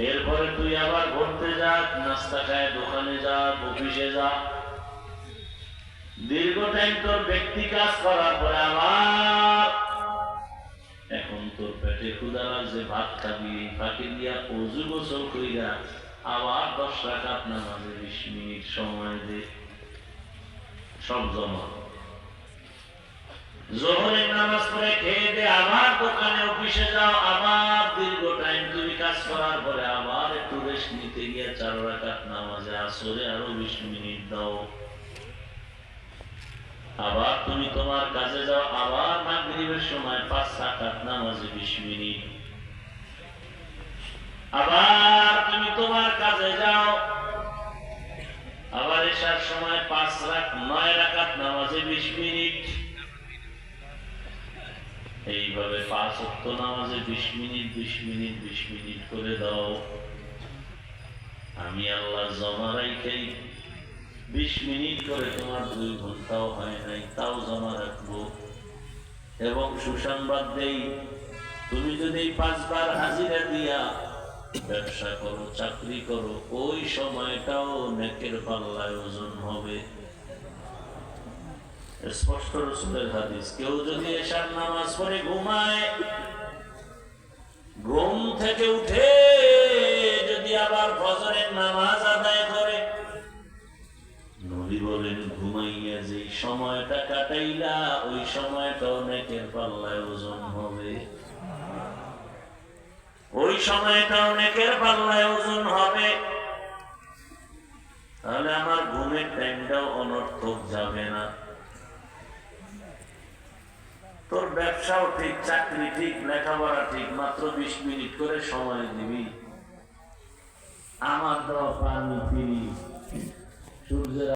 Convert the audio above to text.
এরপরে তুই আবার ঘুরতে যা নাস্তা খায় দোকানে যা অফিসে যা দীর্ঘ টাইম তোর ব্যক্তি কাজ করার পরে আবার এখন তোর পেটে ক্ষুদা লাগছে ভাত খাবি ফাঁকি দিয়া অজু গোসল কইরা আবার দশ রাকাত নামাজে বিশ মিনিট সময় দে সব জমা। জোহরের নামাজ পড়ে খেয়ে দে আবার দোকানে অফিসে যাও, আবার দীর্ঘ টাইম তুমি কাজ করার পরে আবার একটু রেস্ট নিতে গিয়ে চার রাকাত নামাজে আসরে আরও বিশ মিনিট দাও। আবার তুমি তোমার কাজে যাও, আবার মাগরিবের সময় পাঁচ রাকাত নামাজে বিশ মিনিট। আবার তোমার কাজে যাও। আবার এসার সময় পাঁচ রাখ নয় রাকাত নামাজে বিশ মিনিট। এইভাবে পাঁচ অক্ট নামাজে বিশ মিনিট বিশ মিনিট বিশ মিনিট করে দাও। আমি আল্লাহ জমা রাইখাই বিশ মিনিট করে তোমার দুই ঘন্টাও হয় নাই, তাও জমা রাখব। এবং সুসংবাদ দেই, তুমি যদি পাঁচবার হাজিরা দিয়া ব্যবসা করো, চাকরি করো, ওই সময়টাও নেকের পাল্লায় ওজন হবে। স্পষ্ট রসুলের হাদিস, কেউ যদি এসার নামাজ পড়ে ঘুমায়, ঘুম থেকে উঠে যদি আবার ফজরের নামাজ আদায় করে, নবী বলেন, ঘুমাইয়া যে সময়টা কাটাইলা, ওই সময়টা অনেকের পাল্লায় ওজন হবে। ওই সময়টা অনেকের পাল্লায় ওজন হবে। তাহলে আমার ঘুমের টাইমটাও অনর্থক যাবে না। তোর ব্যবসাও ঠিক, চাকরি ঠিক, লেখাপড়া ঠিক, মাত্র বিশ মিনিট করে সময় দিবি। আমার দেওয়া পানি ফিরি। সূর্যের